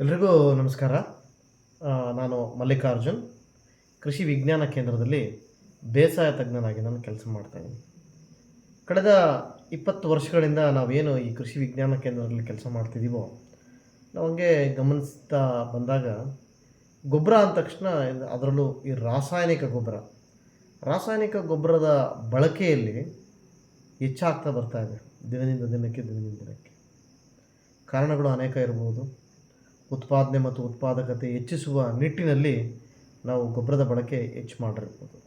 ಎಲ್ರಿಗೂ ನಮಸ್ಕಾರ. ನಾನು ಮಲ್ಲಿಕಾರ್ಜುನ್. ಕೃಷಿ ವಿಜ್ಞಾನ ಕೇಂದ್ರದಲ್ಲಿ ಬೇಸಾಯ ತಜ್ಞನಾಗಿ ನಾನು ಕೆಲಸ ಮಾಡ್ತಾಯಿದ್ದೀನಿ ಕಳೆದ ಇಪ್ಪತ್ತು ವರ್ಷಗಳಿಂದ ನಾವೇನು ಈ ಕೃಷಿ ವಿಜ್ಞಾನ ಕೇಂದ್ರದಲ್ಲಿ ಕೆಲಸ ಮಾಡ್ತಿದ್ದೀವೋ ನಾವು ಹಂಗೆ ಗಮನಿಸ್ತಾ ಬಂದಾಗ ಗೊಬ್ಬರ ಅಂದ ತಕ್ಷಣ ಅದರಲ್ಲೂ ಈ ರಾಸಾಯನಿಕ ಗೊಬ್ಬರ. ರಾಸಾಯನಿಕ ಗೊಬ್ಬರದ ಬಳಕೆಯಲ್ಲಿ ಹೆಚ್ಚಾಗ್ತಾ ಬರ್ತಾ ಇದೆ ದಿನದಿಂದ ದಿನಕ್ಕೆ ದಿನದಿಂದ ದಿನಕ್ಕೆ. ಕಾರಣಗಳು ಅನೇಕ ಇರ್ಬೋದು. ಉತ್ಪಾದನೆ ಮತ್ತು ಉತ್ಪಾದಕತೆ ಹೆಚ್ಚಿಸುವ ನಿಟ್ಟಿನಲ್ಲಿ ನಾವು ಗೊಬ್ಬರದ ಬಳಕೆ ಹೆಚ್ಚು ಮಾಡಿರ್ಬೋದು.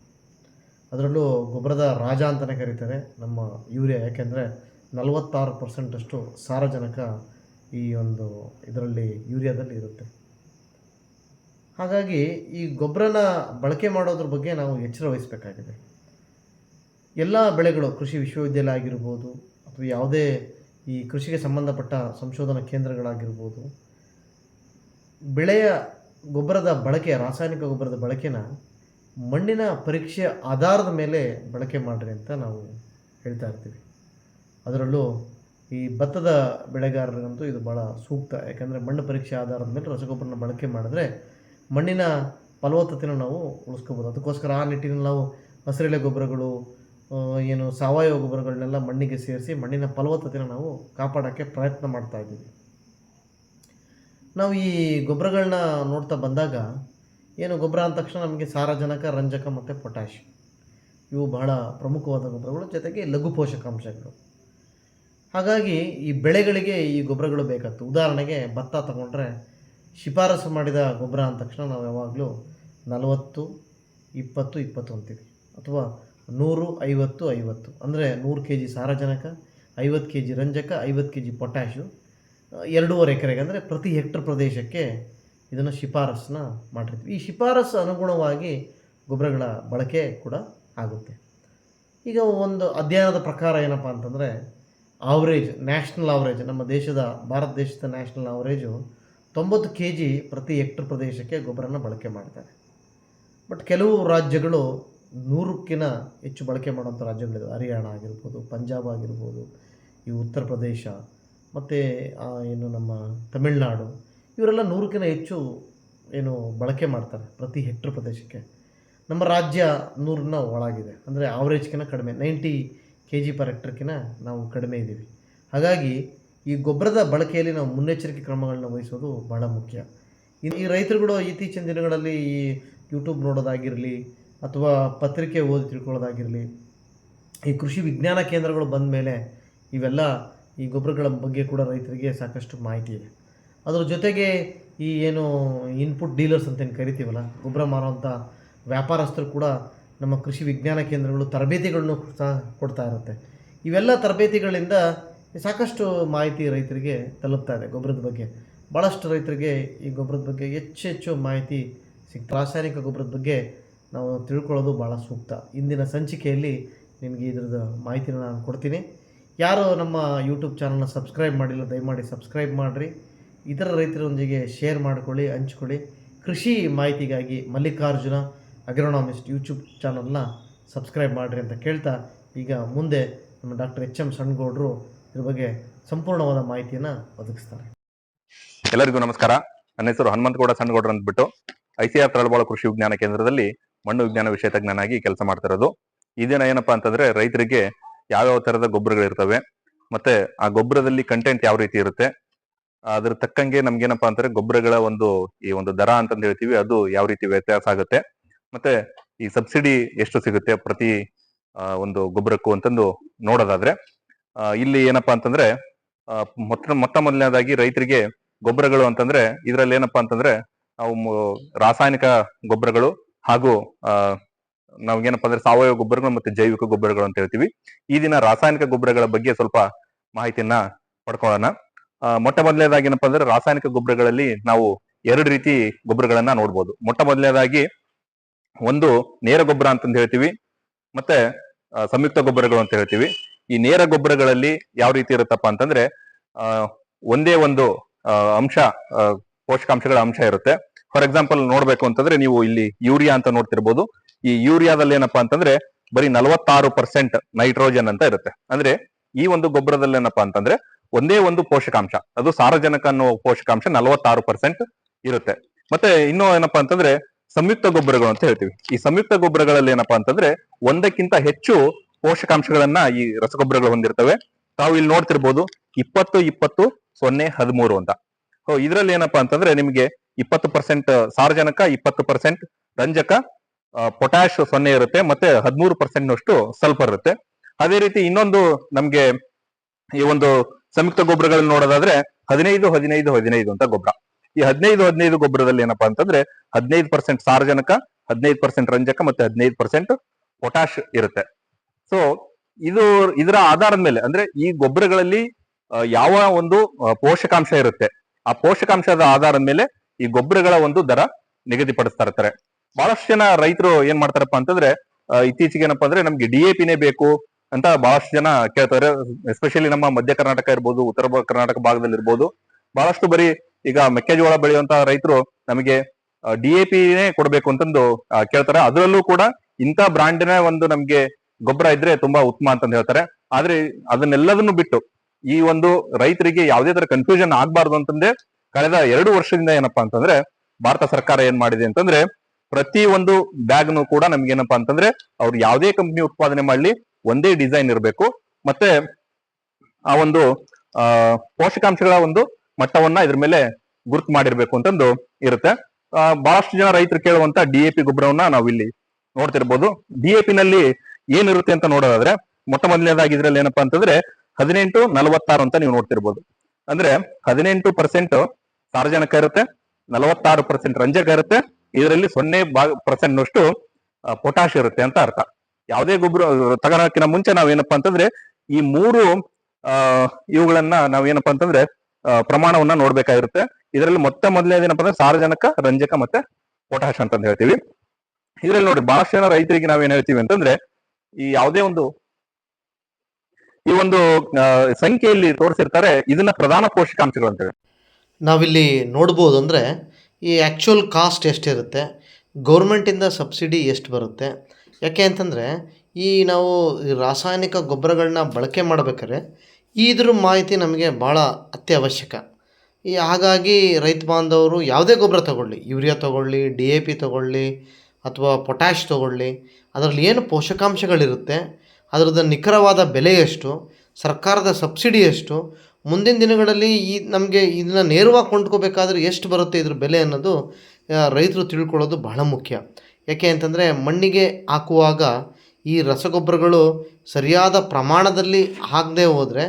ಅದರಲ್ಲೂ ಗೊಬ್ಬರದ ರಾಜ ಅಂತಲೇ ಕರೀತಾರೆ ನಮ್ಮ ಯೂರಿಯಾ, ಯಾಕೆಂದರೆ ನಲವತ್ತಾರು ಪರ್ಸೆಂಟಷ್ಟು ಸಾರಜನಕ ಈ ಒಂದು ಇದರಲ್ಲಿ, ಯೂರಿಯಾದಲ್ಲಿ ಇರುತ್ತೆ. ಹಾಗಾಗಿ ಈ ಗೊಬ್ಬರನ ಬಳಕೆ ಮಾಡೋದ್ರ ಬಗ್ಗೆ ನಾವು ಎಚ್ಚರ ವಹಿಸಬೇಕಾಗಿದೆ. ಎಲ್ಲ ಬೆಳೆಗಳು, ಕೃಷಿ ವಿಶ್ವವಿದ್ಯಾಲಯ ಆಗಿರ್ಬೋದು, ಅಥವಾ ಯಾವುದೇ ಈ ಕೃಷಿಗೆ ಸಂಬಂಧಪಟ್ಟ ಸಂಶೋಧನಾ ಕೇಂದ್ರಗಳಾಗಿರ್ಬೋದು ಬೆಳೆಯ ಗೊಬ್ಬರದ ಬಳಕೆ, ರಾಸಾಯನಿಕ ಗೊಬ್ಬರದ ಬಳಕೆನ ಮಣ್ಣಿನ ಪರೀಕ್ಷೆ ಆಧಾರದ ಮೇಲೆ ಬಳಕೆ ಮಾಡಿರಿ ಅಂತ ನಾವು ಹೇಳ್ತಾ ಇರ್ತೀವಿ. ಅದರಲ್ಲೂ ಈ ಭತ್ತದ ಬೆಳೆಗಾರರಿಗಂತೂ ಇದು ಭಾಳ ಸೂಕ್ತ. ಯಾಕೆಂದರೆ ಮಣ್ಣು ಪರೀಕ್ಷೆ ಆಧಾರದ ಮೇಲೆ ರಸಗೊಬ್ಬರನ ಬಳಕೆ ಮಾಡಿದ್ರೆ ಮಣ್ಣಿನ ಫಲವತ್ತತೆಯನ್ನು ನಾವು ಉಳಿಸ್ಕೋಬೋದು. ಅದಕ್ಕೋಸ್ಕರ ಆ ನಿಟ್ಟಿನಲ್ಲಿ ನಾವು ಹಸಿರೆಲೆ ಗೊಬ್ಬರಗಳು ಏನು ಸಾವಯವ ಗೊಬ್ಬರಗಳನ್ನೆಲ್ಲ ಮಣ್ಣಿಗೆ ಸೇರಿಸಿ ಮಣ್ಣಿನ ಫಲವತ್ತತೆಯನ್ನು ನಾವು ಕಾಪಾಡೋಕ್ಕೆ ಪ್ರಯತ್ನ ಮಾಡ್ತಾ ಇದ್ದೀವಿ. ನಾವು ಈ ಗೊಬ್ಬರಗಳನ್ನ ನೋಡ್ತಾ ಬಂದಾಗ, ಏನು ಗೊಬ್ಬರ ಅಂದ ತಕ್ಷಣ ನಮಗೆ ಸಾರಜನಕ, ರಂಜಕ ಮತ್ತು ಪೊಟ್ಯಾಶ್ ಇವು ಬಹಳ ಪ್ರಮುಖವಾದ ಗೊಬ್ಬರಗಳು, ಜೊತೆಗೆ ಲಘು ಪೋಷಕಾಂಶಗಳು. ಹಾಗಾಗಿ ಈ ಬೆಳೆಗಳಿಗೆ ಈ ಗೊಬ್ಬರಗಳು ಬೇಕಾಗ್ತವೆ. ಉದಾಹರಣೆಗೆ ಭತ್ತ ತಗೊಂಡ್ರೆ ಶಿಫಾರಸು ಮಾಡಿದ ಗೊಬ್ಬರ ಅಂದ ತಕ್ಷಣ ನಾವು ಯಾವಾಗಲೂ ನಲವತ್ತು, ಇಪ್ಪತ್ತು ಇಪ್ಪತ್ತು ಅಂತೀವಿ. ಅಥವಾ ನೂರು, ಐವತ್ತು ಐವತ್ತು. ಅಂದರೆ ನೂರು ಕೆ ಜಿ ಸಾರಜನಕ, ಐವತ್ತು ಕೆ ಜಿ ರಂಜಕ, ಐವತ್ತು ಕೆ ಜಿ ಪೊಟ್ಯಾಶು ಎರಡೂವರೆ ಎಕರೆಗೆ ಅಂದರೆ ಪ್ರತಿ ಹೆಕ್ಟರ್ ಪ್ರದೇಶಕ್ಕೆ ಇದನ್ನು ಶಿಫಾರಸನ್ನ ಮಾಡಿರ್ತೀವಿ. ಈ ಶಿಫಾರಸು ಅನುಗುಣವಾಗಿ ಗೊಬ್ಬರಗಳ ಬಳಕೆ ಕೂಡ ಆಗುತ್ತೆ. ಈಗ ಒಂದು ಅಧ್ಯಯನದ ಪ್ರಕಾರ ಏನಪ್ಪ ಅಂತಂದರೆ ಆವ್ರೇಜ್ ನ್ಯಾಷನಲ್ ಆವ್ರೇಜ್ ನಮ್ಮ ದೇಶದ, ಭಾರತ ದೇಶದ ನ್ಯಾಷನಲ್ ಆವ್ರೇಜು ತೊಂಬತ್ತು ಕೆ ಜಿ ಪ್ರತಿ ಹೆಕ್ಟರ್ ಪ್ರದೇಶಕ್ಕೆ ಗೊಬ್ಬರನ ಬಳಕೆ ಮಾಡ್ತಾರೆ. ಬಟ್ ಕೆಲವು ರಾಜ್ಯಗಳು ನೂರಕ್ಕಿಂತ ಹೆಚ್ಚು ಬಳಕೆ ಮಾಡುವಂಥ ರಾಜ್ಯಗಳಿವೆ ಹರಿಯಾಣ ಆಗಿರ್ಬೋದು, ಪಂಜಾಬ್ ಆಗಿರ್ಬೋದು, ಈ ಉತ್ತರ ಪ್ರದೇಶ ಮತ್ತು ಏನು ನಮ್ಮ ತಮಿಳುನಾಡು, ಇವರೆಲ್ಲ ನೂರಕ್ಕಿಂತ ಹೆಚ್ಚು, ಏನು ಬಳಕೆ ಮಾಡ್ತಾರೆ ಪ್ರತಿ ಹೆಕ್ಟರ್ ಪ್ರದೇಶಕ್ಕೆ. ನಮ್ಮ ರಾಜ್ಯ ನೂರನ್ನ ಒಳಗಿದೆ. ಅಂದರೆ ಆವ್ರೇಜ್ಕಿಂತ ಕಡಿಮೆ. ನೈಂಟಿ ಕೆ ಜಿ ಪರ್ ಹೆಕ್ಟರ್ಕಿನ ನಾವು ಕಡಿಮೆ ಇದ್ದೀವಿ. ಹಾಗಾಗಿ, ಈ ಗೊಬ್ಬರದ ಬಳಕೆಯಲ್ಲಿ ನಾವು ಮುನ್ನೆಚ್ಚರಿಕೆ ಕ್ರಮಗಳನ್ನ ವಹಿಸೋದು ಬಹಳ ಮುಖ್ಯ. ಈ ಈ ರೈತರುಗಳು ಇತ್ತೀಚಿನ ದಿನಗಳಲ್ಲಿ ಈ ಯೂಟ್ಯೂಬ್ ನೋಡೋದಾಗಿರಲಿ, ಅಥವಾ ಪತ್ರಿಕೆ ಓದಿ ತಿಳ್ಕೊಳ್ಳೋದಾಗಿರಲಿ, ಈ ಕೃಷಿ ವಿಜ್ಞಾನ ಕೇಂದ್ರಗಳು ಬಂದ ಮೇಲೆ ಇವೆಲ್ಲ ಈ ಗೊಬ್ಬರಗಳ ಬಗ್ಗೆ ಕೂಡ ರೈತರಿಗೆ ಸಾಕಷ್ಟು ಮಾಹಿತಿ ಇದೆ. ಅದರ ಜೊತೆಗೆ ಈ ಏನು ಇನ್ಪುಟ್ ಡೀಲರ್ಸ್ ಅಂತ ಏನು ಕರಿತೀವಲ್ಲ, ಗೊಬ್ಬರ ಮಾರುವಂಥ ವ್ಯಾಪಾರಸ್ಥರು ಕೂಡ ನಮ್ಮ ಕೃಷಿ ವಿಜ್ಞಾನ ಕೇಂದ್ರಗಳು ತರಬೇತಿಗಳನ್ನು ಸಹ ಕೊಡ್ತಾ ಇರುತ್ತೆ. ಇವೆಲ್ಲ ತರಬೇತಿಗಳಿಂದ ಸಾಕಷ್ಟು ಮಾಹಿತಿ ರೈತರಿಗೆ ತಲುಪ್ತಾ ಇದೆ ಗೊಬ್ಬರದ ಬಗ್ಗೆ. ಭಾಳಷ್ಟು ರೈತರಿಗೆ ಈ ಗೊಬ್ಬರದ ಬಗ್ಗೆ ಹೆಚ್ಚು ಹೆಚ್ಚು ಮಾಹಿತಿ ಸಿಗ್ತಾ ರಾಸಾಯನಿಕ ಗೊಬ್ಬರದ ಬಗ್ಗೆ ನಾವು ತಿಳ್ಕೊಳ್ಳೋದು ಭಾಳ ಸೂಕ್ತ. ಇಂದಿನ ಸಂಚಿಕೆಯಲ್ಲಿ ನಿಮಗೆ ಇದ್ರದ್ದು ಮಾಹಿತಿನ ನಾನು ಕೊಡ್ತೀನಿ. ಯಾರು ನಮ್ಮ ಯೂಟ್ಯೂಬ್ ಚಾನಲ್ನ ಸಬ್ಸ್ಕ್ರೈಬ್ ಮಾಡಿಲ್ಲ, ದಯಮಾಡಿ ಸಬ್ಸ್ಕ್ರೈಬ್ ಮಾಡಿರಿ. ಇತರ ರೈತರೊಂದಿಗೆ ಶೇರ್ ಮಾಡ್ಕೊಳ್ಳಿ, ಹಂಚ್ಕೊಳ್ಳಿ. ಕೃಷಿ ಮಾಹಿತಿಗಾಗಿ ಮಲ್ಲಿಕಾರ್ಜುನ ಅಗ್ರೋನಾಮಿಸ್ಟ್ ಯೂಟ್ಯೂಬ್ ಚಾನಲ್ನ ಸಬ್ಸ್ಕ್ರೈಬ್ ಮಾಡಿರಿ ಅಂತ ಕೇಳ್ತಾ, ಈಗ ಮುಂದೆ ನಮ್ಮ ಡಾಕ್ಟರ್ ಎಚ್ ಎಂ ಸಣ್ಗೌಡರು ಇದ್ರ ಬಗ್ಗೆ ಸಂಪೂರ್ಣವಾದ ಮಾಹಿತಿಯನ್ನು ಒದಗಿಸ್ತಾರೆ. ಎಲ್ಲರಿಗೂ ನಮಸ್ಕಾರ. ನನ್ನ ಹೆಸರು ಹನುಮಂತಗೌಡ ಸಣ್ಣಗೌಡರು ಅಂದ್ಬಿಟ್ಟು ಐಸಿಆರ್ ತಳಬಾಳು ಕೃಷಿ ವಿಜ್ಞಾನ ಕೇಂದ್ರದಲ್ಲಿ ಮಣ್ಣು ವಿಜ್ಞಾನ ವಿಷಯ ತಜ್ಞನಾಗಿ ಕೆಲಸ ಮಾಡ್ತಿರೋದು ಇದೇನ ಏನಪ್ಪಾ ಅಂತಂದ್ರೆ ರೈತರಿಗೆ ಯಾವ್ಯಾವ ತರದ ಗೊಬ್ಬರಗಳಿರ್ತವೆ, ಮತ್ತೆ ಆ ಗೊಬ್ಬರದಲ್ಲಿ ಕಂಟೆಂಟ್ ಯಾವ ರೀತಿ ಇರುತ್ತೆ, ಅದ್ರ ತಕ್ಕಂಗೆ ನಮ್ಗೇನಪ್ಪಾ ಅಂತಂದ್ರೆ ಗೊಬ್ಬರಗಳ ಒಂದು ಈ ಒಂದು ದರ ಅಂತಂದು ಹೇಳ್ತೀವಿ, ಅದು ಯಾವ ರೀತಿ ವ್ಯತ್ಯಾಸ ಆಗುತ್ತೆ, ಮತ್ತೆ ಈ ಸಬ್ಸಿಡಿ ಎಷ್ಟು ಸಿಗುತ್ತೆ ಪ್ರತಿ ಒಂದು ಗೊಬ್ಬರಕ್ಕೂ ಅಂತಂದು ನೋಡೋದಾದ್ರೆ ಇಲ್ಲಿ ಏನಪ್ಪಾ ಅಂತಂದ್ರೆ ಮೊತ್ತ ಮೊತ್ತ ಮೊದಲನೇದಾಗಿ ರೈತರಿಗೆ ಗೊಬ್ಬರಗಳು ಅಂತಂದ್ರೆ ಇದರಲ್ಲಿ ಏನಪ್ಪಾ ಅಂತಂದ್ರೆ ನಾವು ರಾಸಾಯನಿಕ ಗೊಬ್ಬರಗಳು ಹಾಗೂ ನಾವೇನಪ್ಪಾ ಅಂದ್ರೆ ಸಾವಯವ ಗೊಬ್ಬರಗಳು ಮತ್ತೆ ಜೈವಿಕ ಗೊಬ್ಬರಗಳು ಅಂತ ಹೇಳ್ತೀವಿ. ಈ ದಿನ ರಾಸಾಯನಿಕ ಗೊಬ್ಬರಗಳ ಬಗ್ಗೆ ಸ್ವಲ್ಪ ಮಾಹಿತಿಯನ್ನ ಪಡ್ಕೊಳ್ಳೋಣ. ಮೊಟ್ಟ ಮೊದಲನೇದಾಗಿ ಏನಪ್ಪಾ ಅಂದ್ರೆ ರಾಸಾಯನಿಕ ಗೊಬ್ಬರಗಳಲ್ಲಿ ನಾವು ಎರಡು ರೀತಿ ಗೊಬ್ಬರಗಳನ್ನ ನೋಡ್ಬೋದು. ಮೊಟ್ಟ ಮೊದಲನೇದಾಗಿ ಒಂದು ನೇರ ಗೊಬ್ಬರ ಅಂತಂದು ಹೇಳ್ತೀವಿ. ಮತ್ತೆ ಸಂಯುಕ್ತ ಗೊಬ್ಬರಗಳು ಅಂತ ಹೇಳ್ತೀವಿ. ಈ ನೇರ ಗೊಬ್ಬರಗಳಲ್ಲಿ ಯಾವ ರೀತಿ ಇರುತ್ತಪ್ಪ ಅಂತಂದ್ರೆ ಒಂದೇ ಒಂದು ಅಂಶ ಪೋಷಕಾಂಶಗಳ ಅಂಶ ಇರುತ್ತೆ. ಫಾರ್ ಎಕ್ಸಾಂಪಲ್ ನೋಡ್ಬೇಕು ಅಂತಂದ್ರೆ ನೀವು ಇಲ್ಲಿ ಯೂರಿಯಾ ಅಂತ ನೋಡ್ತಿರ್ಬೋದು. ಈ ಯೂರಿಯಾದಲ್ಲಿ ಏನಪ್ಪಾ ಅಂತಂದ್ರೆ ಬರೀ ನಲವತ್ತಾರು ಪರ್ಸೆಂಟ್ ನೈಟ್ರೋಜನ್ ಅಂತ ಇರುತ್ತೆ. ಅಂದ್ರೆ ಈ ಒಂದು ಗೊಬ್ಬರದಲ್ಲಿ ಏನಪ್ಪಾ ಅಂತಂದ್ರೆ ಒಂದೇ ಒಂದು ಪೋಷಕಾಂಶ, ಅದು ಸಾರಜನಕ ಅನ್ನೋ ಪೋಷಕಾಂಶ ನಲವತ್ತಾರು ಪರ್ಸೆಂಟ್ ಇರುತ್ತೆ. ಮತ್ತೆ ಇನ್ನೂ ಏನಪ್ಪಾ ಅಂತಂದ್ರೆ ಸಂಯುಕ್ತ ಗೊಬ್ಬರಗಳು ಅಂತ ಹೇಳ್ತೀವಿ. ಈ ಸಂಯುಕ್ತ ಗೊಬ್ಬರಗಳಲ್ಲಿ ಏನಪ್ಪಾ ಅಂತಂದ್ರೆ ಒಂದಕ್ಕಿಂತ ಹೆಚ್ಚು ಪೋಷಕಾಂಶಗಳನ್ನ ಈ ರಸಗೊಬ್ಬರಗಳು ಹೊಂದಿರ್ತವೆ. ತಾವು ಇಲ್ಲಿ ನೋಡ್ತಿರ್ಬೋದು ಇಪ್ಪತ್ತು ಇಪ್ಪತ್ತು ಸೊನ್ನೆ ಹದಿಮೂರು ಅಂತ. ಇದರಲ್ಲಿ ಏನಪ್ಪಾ ಅಂತಂದ್ರೆ ನಿಮಗೆ ಇಪ್ಪತ್ತು ಪರ್ಸೆಂಟ್ ಸಾರಜನಕ, ಇಪ್ಪತ್ತು ಪರ್ಸೆಂಟ್ ರಂಜಕ ಪೊಟ್ಯಾಶ್ ಸೊನ್ನೆ ಇರುತ್ತೆ, ಮತ್ತೆ ಹದಿಮೂರು ಪರ್ಸೆಂಟ್ ನಷ್ಟು ಸಲ್ಫರ್ ಇರುತ್ತೆ. ಅದೇ ರೀತಿ ಇನ್ನೊಂದು ನಮ್ಗೆ ಈ ಒಂದು ಸಂಯುಕ್ತ ಗೊಬ್ಬರಗಳನ್ನ ನೋಡೋದಾದ್ರೆ ಹದಿನೈದು ಹದಿನೈದು ಹದಿನೈದು ಅಂತ ಗೊಬ್ಬರ. ಈ ಹದಿನೈದು ಹದಿನೈದು ಗೊಬ್ಬರದಲ್ಲಿ ಏನಪ್ಪಾ ಅಂತಂದ್ರೆ ಹದಿನೈದು ಪರ್ಸೆಂಟ್ ಸಾರಜನಕ, ಹದಿನೈದು ಪರ್ಸೆಂಟ್ ರಂಜಕ ಮತ್ತೆ ಹದಿನೈದು ಪರ್ಸೆಂಟ್ ಪೊಟ್ಯಾಶ್ ಇರುತ್ತೆ. ಸೊ ಇದು ಇದರ ಆಧಾರದ ಮೇಲೆ, ಅಂದ್ರೆ ಈ ಗೊಬ್ಬರಗಳಲ್ಲಿ ಯಾವ ಒಂದು ಪೋಷಕಾಂಶ ಇರುತ್ತೆ. ಆ ಪೋಷಕಾಂಶದ ಆಧಾರದ ಮೇಲೆ ಈ ಗೊಬ್ಬರಗಳ ಒಂದು ದರ ನಿಗದಿಪಡಿಸ್ತಾ ಇರ್ತಾರೆ. ಬಹಳಷ್ಟು ಜನ ರೈತರು ಏನ್ ಮಾಡ್ತಾರಪ್ಪ ಅಂತಂದ್ರೆ ಇತ್ತೀಚೆಗೆ ಏನಪ್ಪಾ ಅಂದ್ರೆ ನಮ್ಗೆ ಡಿ ಎ ಪಿನೇ ಬೇಕು ಅಂತ ಬಹಳಷ್ಟು ಜನ ಕೇಳ್ತಾರೆ. ಎಸ್ಪೆಷಲಿ ನಮ್ಮ ಮಧ್ಯ ಕರ್ನಾಟಕ ಇರ್ಬೋದು, ಉತ್ತರ ಕರ್ನಾಟಕ ಭಾಗದಲ್ಲಿ ಇರ್ಬೋದು. ಬಹಳಷ್ಟು ಬರೀ ಈಗ ಮೆಕ್ಕೆಜೋಳ ಬೆಳೆಯುವಂತ ರೈತರು ನಮಗೆ ಡಿ ಎ ಪಿನೇ ಕೊಡಬೇಕು ಅಂತಂದು ಕೇಳ್ತಾರೆ. ಅದರಲ್ಲೂ ಕೂಡ ಇಂಥ ಬ್ರಾಂಡಿನ ಒಂದು ನಮ್ಗೆ ಗೊಬ್ಬರ ಇದ್ರೆ ತುಂಬಾ ಉತ್ತಮ ಅಂತಂದು ಹೇಳ್ತಾರೆ. ಆದ್ರೆ ಅದನ್ನೆಲ್ಲದನ್ನು ಬಿಟ್ಟು ಈ ಒಂದು ರೈತರಿಗೆ ಯಾವುದೇ ತರ ಕನ್ಫ್ಯೂಷನ್ ಆಗ್ಬಾರ್ದು ಅಂತಂದ್ರೆ ಕಳೆದ ಎರಡು ವರ್ಷದಿಂದ ಏನಪ್ಪಾ ಅಂತಂದ್ರೆ, ಭಾರತ ಸರ್ಕಾರ ಏನ್ ಮಾಡಿದೆ ಅಂತಂದ್ರೆ ಪ್ರತಿ ಒಂದು ಬ್ಯಾಗ್ನು ಕೂಡ ನಮ್ಗೆ ಏನಪ್ಪಾ ಅಂತಂದ್ರೆ ಅವ್ರು ಯಾವುದೇ ಕಂಪ್ನಿ ಉತ್ಪಾದನೆ ಮಾಡಲಿ ಒಂದೇ ಡಿಸೈನ್ ಇರಬೇಕು. ಮತ್ತೆ ಆ ಒಂದು ಪೋಷಕಾಂಶಗಳ ಒಂದು ಮಟ್ಟವನ್ನ ಇದ್ರ ಮೇಲೆ ಗುರುತು ಮಾಡಿರ್ಬೇಕು ಅಂತಂದು ಇರುತ್ತೆ. ಬಹಳಷ್ಟು ಜನ ರೈತರು ಕೇಳುವಂತ ಡಿ ಎ ಪಿ ಗೊಬ್ಬರವನ್ನ ನಾವು ಇಲ್ಲಿ ನೋಡ್ತಿರ್ಬೋದು. ಡಿ ಎ ಪಿ ನಲ್ಲಿ ಏನಿರುತ್ತೆ ಅಂತ ನೋಡೋದಾದ್ರೆ ಮೊಟ್ಟ ಮೊದಲನೇದಾಗಿ ಇದ್ರಲ್ಲಿ ಏನಪ್ಪಾ ಅಂತಂದ್ರೆ ಹದಿನೆಂಟು ನಲವತ್ತಾರು ಅಂತ ನೀವು ನೋಡ್ತಿರ್ಬೋದು. ಅಂದ್ರೆ ಹದಿನೆಂಟು ಪರ್ಸೆಂಟ್ ಸಾರಜನಕ ಇರುತ್ತೆ, ನಲವತ್ತಾರು ಪರ್ಸೆಂಟ್ ರಂಜಕ ಇರುತ್ತೆ ಇದರಲ್ಲಿ ಸೊನ್ನೆ ಭಾಗ ಪರ್ಸೆಂಟ್ ನಷ್ಟು ಪೊಟ್ಯಾಶ್ ಇರುತ್ತೆ ಅಂತ ಅರ್ಥ. ಯಾವುದೇ ಗೊಬ್ಬರ ತಗೊಳಕ್ಕಿಂತ ಮುಂಚೆ ನಾವೇನಪ್ಪಾ ಅಂತಂದ್ರೆ ಈ ಮೂರು ಆ ಇವುಗಳನ್ನ ನಾವೇನಪ್ಪಾ ಅಂತಂದ್ರೆ ಪ್ರಮಾಣವನ್ನ ನೋಡ್ಬೇಕಾಗಿರುತ್ತೆ. ಇದರಲ್ಲಿ ಮೊತ್ತ ಮೊದಲೇ ಏನಪ್ಪಾ ಅಂದ್ರೆ ಸಾರಜನಕ ರಂಜಕ ಮತ್ತೆ ಪೊಟ್ಯಾಶ್ ಅಂತ ಹೇಳ್ತೀವಿ. ಇದರಲ್ಲಿ ನೋಡಿ ಬಹಳಷ್ಟು ಜನ ರೈತರಿಗೆ ನಾವೇನ್ ಹೇಳ್ತೀವಿ ಅಂತಂದ್ರೆ ಈ ಯಾವುದೇ ಒಂದು ಈ ಒಂದು ಸಂಖ್ಯೆಯಲ್ಲಿ ತೋರಿಸಿರ್ತಾರೆ ಇದನ್ನ ಪ್ರಧಾನ ಪೋಷಕಾಂಶಗಳು ಅಂತ ಹೇಳಿ. ನಾವಿಲ್ಲಿ ನೋಡ್ಬೋದು ಅಂದರೆ ಈ ಆ್ಯಕ್ಚುಯಲ್ ಕಾಸ್ಟ್ ಎಷ್ಟಿರುತ್ತೆ? ಗೌರ್ಮೆಂಟಿಂದ ಸಬ್ಸಿಡಿ ಎಷ್ಟು ಬರುತ್ತೆ? ಯಾಕೆ ಅಂತಂದರೆ, ಈ ನಾವು ರಾಸಾಯನಿಕ ಗೊಬ್ಬರಗಳನ್ನ ಬಳಕೆ ಮಾಡ್ಬೇಕಾದ್ರೆ, ಇದ್ರ ಮಾಹಿತಿ ನಮಗೆ ಭಾಳ ಅತ್ಯವಶ್ಯಕ. ಈ ಹಾಗಾಗಿ ರೈತ ಬಾಂಧವರು ಯಾವುದೇ ಗೊಬ್ಬರ ತಗೊಳ್ಳಿ. ಯೂರಿಯಾ ತಗೊಳ್ಳಿ, ಡಿ ಎ ಪಿ ತಗೊಳ್ಳಿ, ಅಥವಾ ಪೊಟ್ಯಾಶ್ ತೊಗೊಳ್ಳಿ. ಅದರಲ್ಲಿ ಏನು ಪೋಷಕಾಂಶಗಳಿರುತ್ತೆ? ಅದರದ್ದು ನಿಖರವಾದ ಬೆಲೆ ಎಷ್ಟು? ಸರ್ಕಾರದ ಸಬ್ಸಿಡಿ ಎಷ್ಟು? ಮುಂದಿನ ದಿನಗಳಲ್ಲಿ ಈ ನಮಗೆ ಇದನ್ನ ನೇರವಾಗಿ ಕೊಂಡ್ಕೋಬೇಕಾದ್ರೆ ಎಷ್ಟು ಬರುತ್ತೆ ಇದ್ರ ಬೆಲೆ ಅನ್ನೋದು ರೈತರು ತಿಳ್ಕೊಳ್ಳೋದು ಬಹಳ ಮುಖ್ಯ. ಯಾಕೆ ಅಂತಂದರೆ ಮಣ್ಣಿಗೆ ಹಾಕುವಾಗ ಈ ರಸಗೊಬ್ಬರಗಳು ಸರಿಯಾದ ಪ್ರಮಾಣದಲ್ಲಿ ಹಾಕದೆ ಹೋದರೆ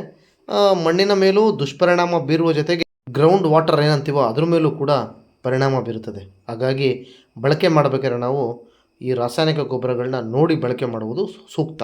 ಮಣ್ಣಿನ ಮೇಲೂ ದುಷ್ಪರಿಣಾಮ ಬೀರುವ ಜೊತೆಗೆ ಗ್ರೌಂಡ್ ವಾಟರ್ ಏನಂತೀವೋ ಅದ್ರ ಮೇಲೂ ಕೂಡ ಪರಿಣಾಮ ಬೀರುತ್ತದೆ. ಹಾಗಾಗಿ ಬಳಕೆ ಮಾಡಬೇಕಾದ್ರೆ ನಾವು ಈ ರಾಸಾಯನಿಕ ಗೊಬ್ಬರಗಳನ್ನ ನೋಡಿ ಬಳಕೆ ಮಾಡುವುದು ಸೂಕ್ತ.